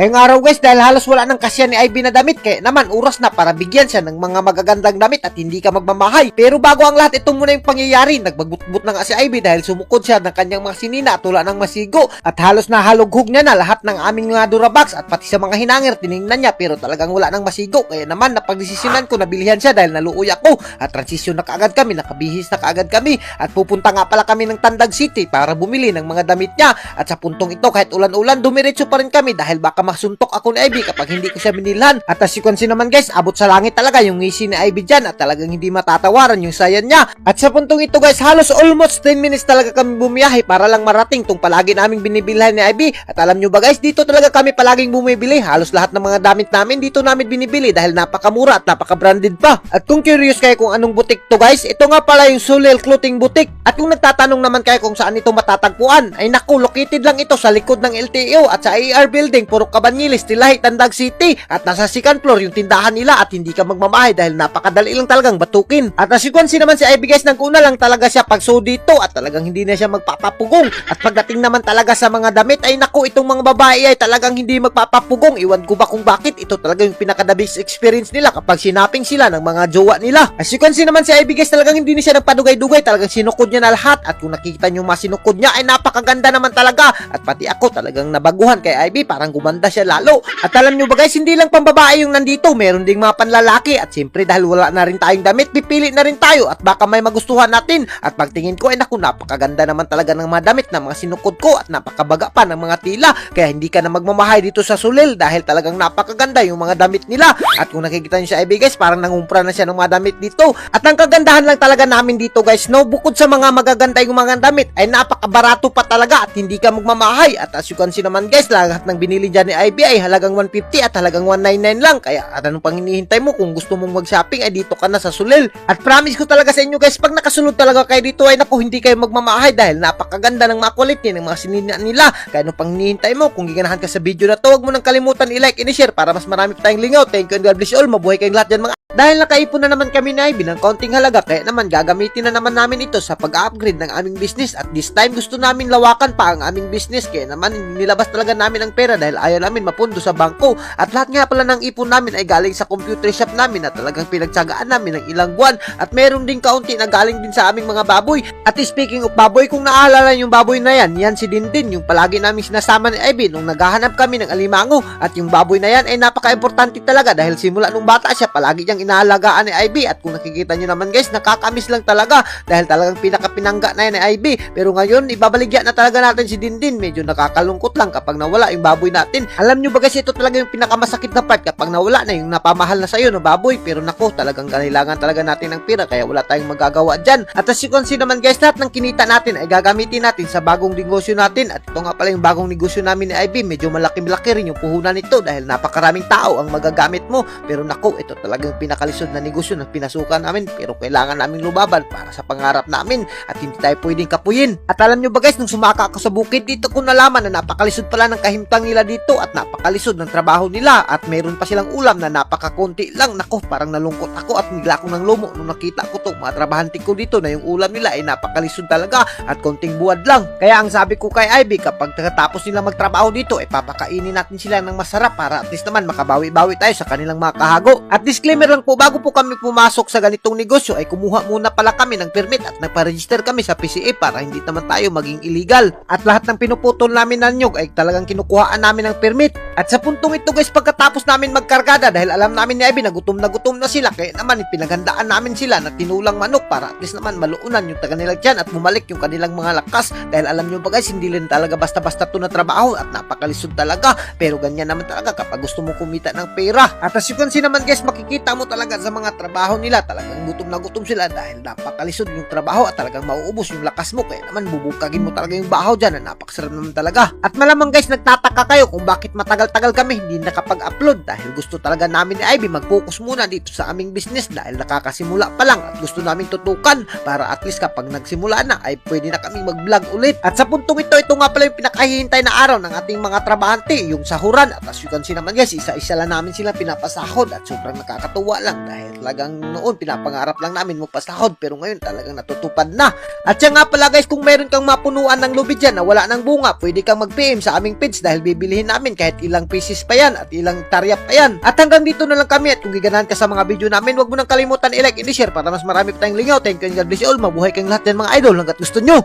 Ngayong araw guys, dahil halos wala nang kasya ni Ivy na damit, kaya naman oras na para bigyan siya ng mga magagandang damit at hindi ka magmamahay. Pero bago ang lahat, ito muna yung pangyayari. Nagbagbutbut na nga si Ivy dahil sumukod siya ng kanyang mga sinina at wala ng masigo. At halos nahalughog niya na lahat ng aming mga durabox at pati sa mga hinangir, tiningnan niya pero talagang wala ng masigo. Kaya naman, napagdesisyonan ko na bilhan siya dahil naluoy ako. At transisyon na kaagad kami, nakabihis na kaagad kami. At pupunta nga pala kami ng Tandag City para bumili ng mga damit niya. At sa puntong ito, kahit ulan-ulan, dumiretso pa rin kami dahil baka masuntok ako ni Ivy kapag hindi ko siya binilhan. At as you can see naman guys, abot sa langit talaga yung ngisi ni Ivy dyan at talagang hindi matatawaran yung sayan niya. At sa puntong ito guys, halos almost 10 minutes talaga kami bumiyahe para lang marating tong palagi naming binibilhan ni Ivy. At alam nyo ba guys, dito talaga kami palaging bumibili. Halos lahat ng mga damit namin dito namin binibili dahil napakamura at napaka-branded pa. At kung curious kayo kung anong butik to guys, ito nga pala yung Sulil Clothing Boutique. At kung nagtatanong naman kayo kung saan ito matatagpuan, ay naku, located lang ito sa likod ng LTO at sa AR Building, Purok Cabanilles, Tilahi, Tandag City. At nasa second floor yung tindahan nila at hindi ka magmamahay dahil napakadali lang talagang batukin. At see naman si Ivy guys, naguna lang talaga siya pag so dito at talagang hindi na siya magpapapugong. At pagdating naman talaga sa mga damit, ay naku, itong mga babae ay talagang hindi magpapapugong. Iwan ko ba kung bakit ito talaga yung pinaka-the experience nila kapag sinaping sila ng mga jowa nila. As you can see naman si Ivy guys, talagang hindi na siya nagpadugay-dugay, talagang sinukod niya na lahat. At kung nakikita niyo mga sinukod niya, ay napakaganda naman talaga. At pati ako talagang nabaguhan kay Ivy, parang gumanda siya lalo. At alam niyo ba guys, hindi lang pambabae yung nandito, meron ding mga panlalaki. At siyempre dahil wala na rin tayong damit, pipili na rin tayo at baka may magustuhan natin. At pagtingin ko, ay naku, napakaganda naman talaga ng mga damit na mga sinukod ko at napakabaga pa ng mga tila. Kaya hindi ka na magmamahay dito sa Sulil dahil talagang napakaganda yung mga damit nila. At kung nakikita niyo si Ivy guys, parang nangumpra na siya ng mga damit dito. At ang kagandahan lang talaga namin dito guys, no, bukod sa mga magaganda yung mga damit, ay napakabarato pa talaga at hindi ka magmamahay. At as you can see naman guys, lahat ng binili dyan ni Ivy halagang 150 at halagang 199 lang. Kaya at anong pang hinihintay mo kung gusto mong mag-shopping ay dito ka na sa Sulil. At promise ko talaga sa inyo guys, pag nakasunod talaga kayo dito ay naku, hindi kayo magmamahay dahil napakaganda ng mga quality ng mga sinina nila. Kaya anong pang hinihintay mo, kung giganahan ka sa video na to, huwag mo nang kalimutan i-like and i-share para mas marami pa tayong lingaw. Thank you and God bless you all. Mabuhay kayong lahat dyan mga dahil nakaipon na naman kami na Ivy ng konting halaga, kaya naman gagamitin na naman namin ito sa pag-upgrade ng aming business. At this time gusto namin lawakan pa ang aming business kaya naman nilabas talaga namin ang pera dahil ayaw namin mapundo sa bangko. At lahat nga pala ng ipon namin ay galing sa computer shop namin na talagang pinagtsagaan namin ng ilang buwan. At meron din kaunti na galing din sa aming mga baboy. At speaking of baboy kung naalala yung baboy na yan yan si Dindin yung palagi namin sinasama ni Ivy nung naghahanap kami ng alimango. At yung baboy na yan ay napaka-importante talaga dahil simula nung bata siya palagi niyang inaalagaan ni Ivy at kung nakikita niyo naman guys nakakamiss lang talaga. Dahil talagang pinaka-pinangga na yan ni Ivy pero ngayon ibabaligya na talaga natin si Dindin. Medyo nakakalungkot lang kapag nawala yung baboy natin. Alam niyo ba guys ito talaga yung pinakamasakit na part. Kapag nawala na yung napamahal na sa'yo no baboy. Pero nako talagang kailangan talaga natin ng pera kaya wala tayong magagawa dyan. At as you can see naman guys lahat ng kinita natin ay gagamitin natin sa bagong negosyo natin. At ito nga pala yung bagong negosyo namin ni Ivy medyo malaki-malaki rin yung puhunan nito dahil napakaraming tao ang magagamit mo. Pero nako ito talagang pinakalisod na negosyo na pinasukan namin pero kailangan namin lumaban para sa pangarap namin at hindi tayo pwedeng kapuyin. At alam nyo ba guys nung sumaka ako sa bukid dito ko nalaman na napakalisod pala ng kahimtang nila dito at napakalisod ng trabaho nila. At meron pa silang ulam na napakakunti lang. Nako parang nalungkot ako at nigla ako ng lumo nung nakita ko to. Mga trabahante ko dito na yung ulam nila ay napakalisod talaga at konting buwad lang. Kaya ang sabi ko kay Ivy kapag tapos nila magtrabaho dito ay papakainin natin sila ng masarap para at least naman makabawi-bawi tayo sa kanilang mga kahago. At disclaimer lang po bago po kami pumasok sa ganitong negosyo ay kumuha muna pala kami ng permit at nagpa-register kami sa PCA para hindi naman tayo maging illegal. At lahat ng pinuputol namin ng nyug ay talagang kinukuhaan namin ng permit. At sa puntong ito guys pagkatapos namin magkargada dahil alam namin ni Ivy na gutom na gutom na sila kaya naman pinaghandaan namin sila na tinulang manok para at least naman maluunan yung kanilang tiyan at bumalik yung kanilang mga lakas. Dahil alam nyo ba guys hindi rin talaga basta-basta to na trabaho at napakalisod talaga. Pero ganyan naman talaga kapag gusto mo kumita ng pera. At as you can see naman guys makikita mo talaga sa mga trabaho nila. Talagang gutom na gutom sila dahil napakalisod yung trabaho at talagang mauubos yung lakas mo. Kaya naman bubukagin mo talaga yung bahaw dyan. Na napakasarap naman talaga. At malamang guys nagtataka kayo kung bakit matagal-tagal kami hindi nakapag-upload. Dahil gusto talaga namin ni Ivy mag-focus muna dito sa aming business dahil nakakasimula pa lang at gusto namin tutukan para at least kapag nagsimula na ay pwede na kaming mag-vlog ulit. At sa puntong ito ito nga pala yung pinakahihintay na araw ng ating mga trabahante yung sahuran. At as you can see naman guys isa-isa lang namin silang pinapasahod at sobrang nakakatuwa lang dahil talagang noon pinapangarap lang namin magpasahod pero ngayon talagang natutupad na. At siya nga pala guys, kung meron kang mapunuan ng lubid dyan na wala ng bunga, pwede kang mag-PM sa aming page dahil bibilihin namin kahit ilang pieces pa yan at ilang taryap pa yan. At hanggang dito na lang kami at kung giganahan ka sa mga video namin, huwag mo nang kalimutan i-like and i-share para mas marami pa tayong lingaw. Thank you and God bless you all. Mabuhay kayong lahat yan mga idol hanggat gusto nyo.